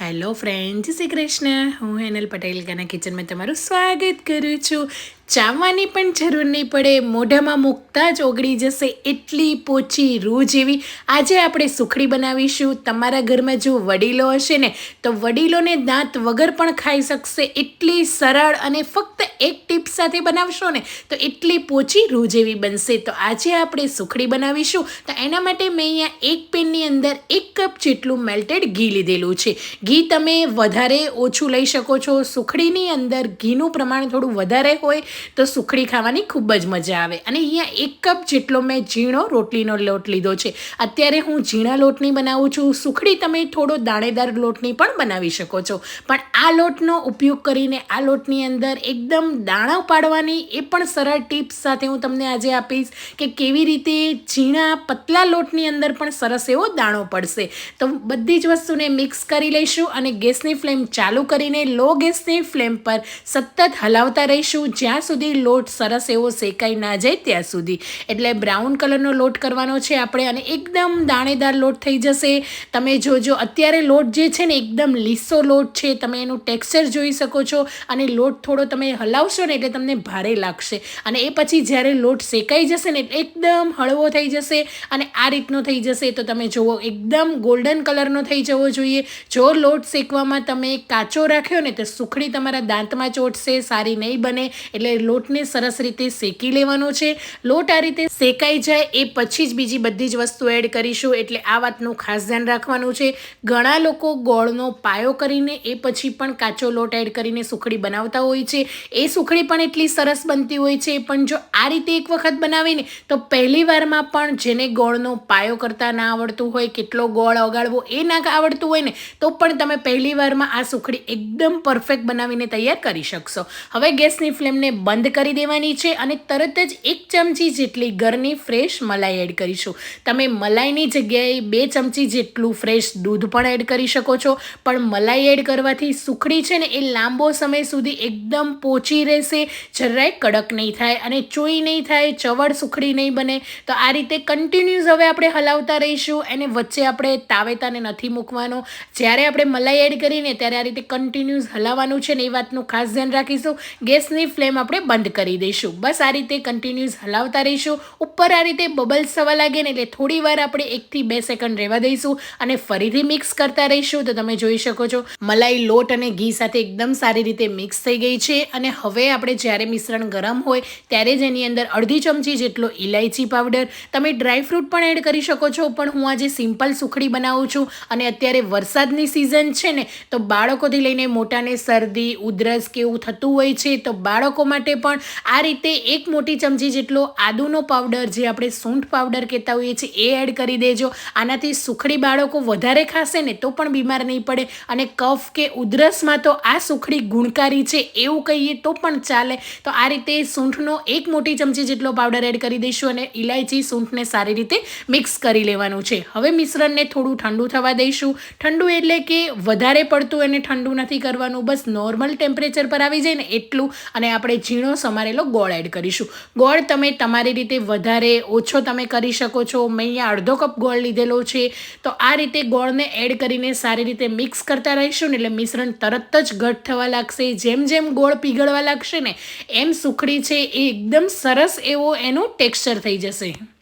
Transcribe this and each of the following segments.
Hello friend Shri Krishna. હું હેનલ પટેલ ગાના કિચનમાં તમારું સ્વાગત કરું છું. ચાવવાની પણ જરૂર નહીં પડે. મોઢામાં મૂકતા જ ઓગળી જશે એટલી પોચી રૂ જેવી. આજે આપણે સુખડી બનાવીશું. તમારા ઘરમાં જો વડીલો હશે ને, તો વડીલોને દાંત વગર પણ ખાઈ શકશે. એટલી સરળ અને ફક્ત એક ટીપ સાથે બનાવશો ને, તો એટલી પોચી રૂ જેવી બનશે. તો આજે આપણે સુખડી બનાવીશું. તો એના માટે મેં અહીંયા એક પેનની અંદર એક કપ જેટલું મેલ્ટેડ ઘી લીધેલું છે. ઘી તમે વધારે ઓછું લઈ શકો છો. સુખડીની અંદર ઘીનું પ્રમાણ થોડું વધારે હોય તો સુખડી ખાવાની ખૂબ જ મજા આવે. અને અહીંયા એક કપ જેટલો મેં ઝીણો રોટલીનો લોટ લીધો છે. અત્યારે હું ઝીણા લોટની બનાવું છું. સુખડી તમે થોડો દાણેદાર લોટની પણ બનાવી શકો છો. પણ આ લોટનો ઉપયોગ કરીને આ લોટની અંદર એકદમ દાણા પાડવાની એ પણ સરળ ટિપ્સ સાથે હું તમને આજે આપીશ કે કેવી રીતે ઝીણા પતલા લોટની અંદર પણ સરસ એવો દાણો પડશે. તો બધી જ વસ્તુને મિક્સ કરી લઈશું અને ગેસની ફ્લેમ ચાલુ કરીને લો ગેસની ફ્લેમ પર સતત હલાવતા રહીશું. જ્યાં સુધી લોટ સરસ એવો શેકાઈ ના જાય ત્યાં સુધી. એટલે બ્રાઉન કલરનો લોટ કરવાનો છે આપણે અને એકદમ દાણેદાર લોટ થઈ જશે. તમે જોજો, અત્યારે લોટ જે છે ને એકદમ લીસો લોટ છે. તમે એનું ટેક્સચર જોઈ શકો છો અને લોટ થોડો તમે હલાવશો ને એટલે તમને ભારે લાગશે. અને એ પછી જ્યારે લોટ શેકાઈ જશે ને એકદમ હળવો થઈ જશે અને આ રીતનો થઈ જશે તો તમે જુઓ, એકદમ ગોલ્ડન કલરનો થઈ જવો જોઈએ. જો લોટ શેકવામાં તમે કાચો રાખ્યો ને તો સુખડી તમારા દાંતમાં ચોટશે, સારી નહીં બને. એટલે લોટને સરસ રીતે શેકી લેવાનો છે. લોટ આ રીતે શેકાઈ જાય એ પછી જ બીજી બધી જ વસ્તુ એડ કરીશું એટલે આ વાતનું ખાસ ધ્યાન રાખવાનું છે. ઘણા લોકો ગોળનો પાયો કરીને એ પછી પણ કાચો લોટ એડ કરીને સુખડી બનાવતા હોય છે. એ સુખડી પણ એટલી સરસ બનતી હોય છે, પણ જો આ રીતે એક વખત બનાવીને તો પહેલી વારમાં પણ જેને ગોળનો પાયો કરતા ના આવડતું હોય, કેટલો ગોળ ઓગાળવો એ ના આવડતું હોય ને, તો પણ તમે પહેલી વારમાં આ સુખડી એકદમ પરફેક્ટ બનાવીને તૈયાર કરી શકશો. હવે ગેસની ફ્લેમને બંધ કરી દેવાની છે અને તરત જ એક ચમચી જેટલી ઘરની ફ્રેશ મલાઈ એડ કરીશું. તમે મલાઈની જગ્યાએ બે ચમચી જેટલું ફ્રેશ દૂધ પણ એડ કરી શકો છો. પણ મલાઈ એડ કરવાથી સુખડી છે ને એ લાંબો સમય સુધી એકદમ પોચી રહેશે, જરાય કડક નહીં થાય અને ચોઈ નહીં થાય ચવડ સુખડી નહીં બને. તો આ રીતે કન્ટિન્યુઝ હવે આપણે હલાવતા રહીશું. એને વચ્ચે આપણે તાવેતાને નથી મૂકવાનો. જ્યારે આપણે મલાઈ એડ કરીને ત્યારે આ રીતે કન્ટિન્યુઝ હલાવવાનું છે ને એ વાતનું ખાસ ધ્યાન રાખીશું. ગેસની ફ્લેમ આપણે બંધ કરી દઈશું. બસ આ રીતે કન્ટિન્યુઅસ હલાવતા રહીશું. ઉપર આ રીતે બબલ્સ થવા લાગે ને એટલે થોડી વાર આપણે એકથી બે સેકન્ડ રહેવા દઈશું અને ફરીથી મિક્સ કરતા રહીશું. તો તમે જોઈ શકો છો, મલાઈ, લોટ અને ઘી સાથે એકદમ સારી રીતે મિક્સ થઈ ગઈ છે. અને હવે આપણે જ્યારે મિશ્રણ ગરમ હોય ત્યારે જ એની અંદર અડધી ચમચી જેટલો ઇલાયચી પાવડર તમે ડ્રાયફ્રૂટ પણ એડ કરી શકો છો, પણ હું આજે સિમ્પલ સુખડી બનાવું છું. અને અત્યારે વરસાદની સિઝન છે ને, તો બાળકોથી લઈને મોટાને શરદી, ઉધરસ કે એવું થતું હોય છે, તો બાળકો માટે પણ આ રીતે એક મોટી ચમચી જેટલો આદુનો પાવડર જે આપણે સૂંઠ પાવડર કહેતા હોઈએ છીએ, એ એડ કરી દેજો. આનાથી સુખડી બાળકો વધારે ખાશે ને તો પણ બીમાર નહીં પડે. અને કફ કે ઉધરસમાં તો આ સુખડી ગુણકારી છે એવું કહીએ તો પણ ચાલે. તો આ રીતે સૂંઠનો એક મોટી ચમચી જેટલો પાવડર એડ કરી દઈશું અને ઇલાયચી સૂંઠને સારી રીતે મિક્સ કરી લેવાનું છે. હવે મિશ્રણને થોડું ઠંડુ થવા દઈશું. ઠંડુ એટલે કે વધારે પડતું એને ઠંડુ નથી કરવાનું. બસ નોર્મલ ટેમ્પરેચર પર આવી જાય ને એટલું. અને આપણે ઝીણો સમારેલો ગોળ એડ કરીશું. ગોળ તમે તમારી રીતે વધારે ઓછો તમે કરી શકો છો. મેં અહીંયા અડધો કપ ગોળ લીધેલો છે. તો આ રીતે ગોળને એડ કરીને સારી રીતે મિક્સ કરતા રહીશું ને એટલે મિશ્રણ તરત જ ઘટ થવા લાગશે. જેમ જેમ ગોળ પીગળવા લાગશે ને, એમ સુખડી છે. એ એકદમ સરસ એવો એનું ટેક્સચર થઈ જશે.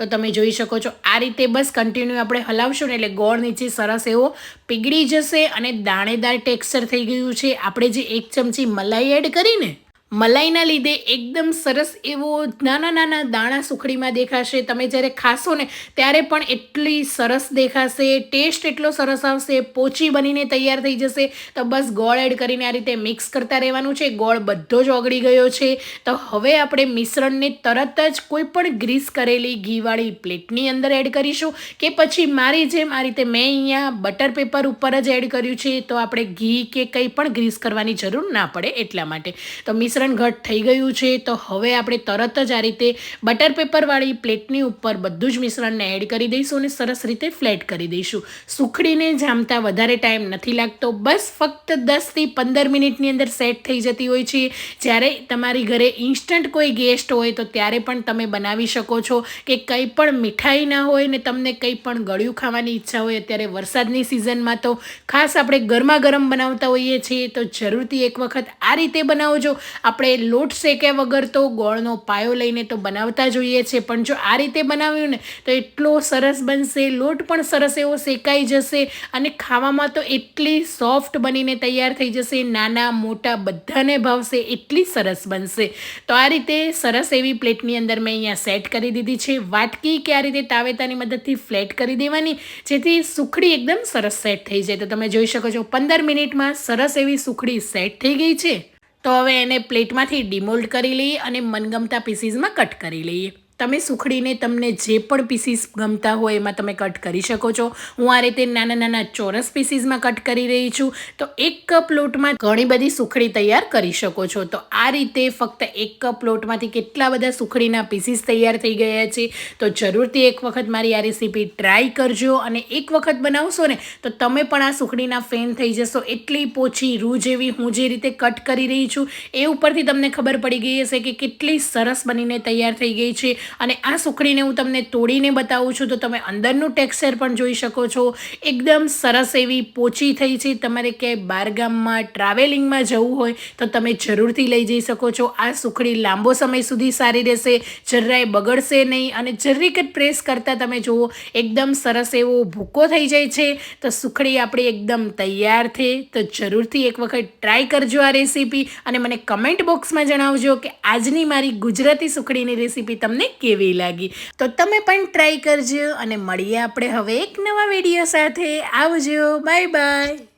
તો તમે જોઈ શકો છો, આ રીતે બસ કન્ટિન્યુ આપણે હલાવશું ને એટલે ગોળ નીચે સરસ એવો પીગળી જશે અને દાણેદાર ટેક્સચર થઈ ગયું છે. આપણે જે એક ચમચી મલાઈ એડ કરીને મલાઈના લીધે એકદમ સરસ એવો નાના નાના દાણા સુખડીમાં દેખાશે. તમે જ્યારે ખાશો ને, ત્યારે પણ એટલી સરસ દેખાશે. ટેસ્ટ એટલો સરસ આવશે. પોચી બનીને તૈયાર થઈ જશે. તો બસ ગોળ એડ કરીને આ રીતે મિક્સ કરતા રહેવાનું છે. ગોળ બધો જ ઓગળી ગયો છે. તો હવે આપણે મિશ્રણને તરત જ કોઈ પણ ગ્રીસ કરેલી ઘીવાળી પ્લેટની અંદર એડ કરીશું કે પછી મારી જેમ આ રીતે મેં અહીંયા બટર પેપર ઉપર જ એડ કર્યું છે. તો આપણે ઘી કે કંઈ પણ ગ્રીસ કરવાની જરૂર ના પડે એટલા માટે. તો મિશ્રણ મિશ્રણ ઘટ થઈ ગયું છે, તો હવે આપણે તરત જ આ રીતે બટર પેપરવાળી પ્લેટની ઉપર બધું જ મિશ્રણને એડ કરી દઈશું અને સરસ રીતે ફ્લેટ કરી દઈશું. સુખડીને જામતા વધારે ટાઈમ નથી લાગતો, બસ ફક્ત દસથી પંદર મિનિટની અંદર સેટ થઈ જતી હોય છે. જ્યારે તમારી ઘરે ઇન્સ્ટન્ટ કોઈ ગેસ્ટ હોય, તો ત્યારે પણ તમે બનાવી શકો છો કે કંઈ પણ મીઠાઈ ના હોય ને તમને કંઈ પણ ગળ્યું ખાવાની ઈચ્છા હોય, અત્યારે વરસાદની સિઝનમાં તો ખાસ આપણે ગરમા ગરમ બનાવતા હોઈએ છીએ, તો જરૂરથી એક વખત આ રીતે બનાવજો. આપણે લોટ શેક્યા વગર તો ગોળનો પાયો લઈને તો બનાવતા જોઈએ છે, પણ જો આ રીતે બનાવ્યું ને, તો એટલો સરસ બનશે, લોટ પણ સરસ એવો શેકાઈ જશે અને ખાવામાં તો એટલી સોફ્ટ બનીને તૈયાર થઈ જશે, નાના મોટા બધાને ભાવશે, એટલી સરસ બનશે. તો આ રીતે સરસ એવી પ્લેટની અંદર મેં અહીંયા સેટ કરી દીધી છે. વાટકી કે આ રીતે તાવેતાની મદદથી ફ્લેટ કરી દેવાની, જેથી સુખડી એકદમ સરસ સેટ થઈ જાય. તો તમે જોઈ શકો છો, પંદર મિનિટમાં સરસ એવી સુખડી સેટ થઈ ગઈ છે. તો હવે એને પ્લેટમાંથી ડિમોલ્ડ કરી લઈએ અને મનગમતા પીસીસમાં કટ કરી લઈએ. તમે સુખડીને તમને જે પણ પીસીસ ગમતા હોય એમાં તમે કટ કરી શકો છો. હું આ રીતે નાના નાના ચોરસ પીસીસમાં કટ કરી રહી છું. તો એક કપ લોટમાં ઘણી બધી સુખડી તૈયાર કરી શકો છો. તો આ રીતે ફક્ત એક કપ લોટમાંથી કેટલા બધા સુખડીના પીસીસ તૈયાર થઈ ગયા છે. તો જરૂરથી એક વખત મારી આ રેસીપી ટ્રાય કરજો અને એક વખત બનાવશો ને, તો તમે પણ આ સુખડીના ફેન થઈ જશો. એટલી પોચી રૂ જેવી હું જે રીતે કટ કરી રહી છું, એ ઉપરથી તમને ખબર પડી ગઈ હશે કે કેટલી સરસ બનીને તૈયાર થઈ ગઈ છે. અને આ સુખડીને હું તમને તોડીને બતાવું છું, તો તમે અંદરનું ટેક્સચર પણ જોઈ શકો છો. એકદમ સરસ એવી પોચી થઈ છે. તમારે ક્યાંય બારગામમાં ટ્રાવેલિંગમાં જવું હોય, તો તમે જરૂરથી લઈ જઈ શકો છો. આ સુખડી લાંબો સમય સુધી સારી રહેશે, જરાય બગડશે નહીં અને જરીક જ પ્રેસ કરતાં તમે જુઓ, એકદમ સરસ એવો ભૂકો થઈ જાય છે. તો સુખડી આપણી એકદમ તૈયાર છે. તો જરૂરથી એક વખત ટ્રાય કરજો આ રેસીપી અને મને કમેન્ટ બોક્સમાં જણાવજો કે આજની મારી ગુજરાતી સુખડીની રેસીપી તમને કેવી લાગી? તો તમે પણ ટ્રાય કરજો અને મળીએ આપણે હવે એક નવા વીડિયો સાથે. આવજો. Bye bye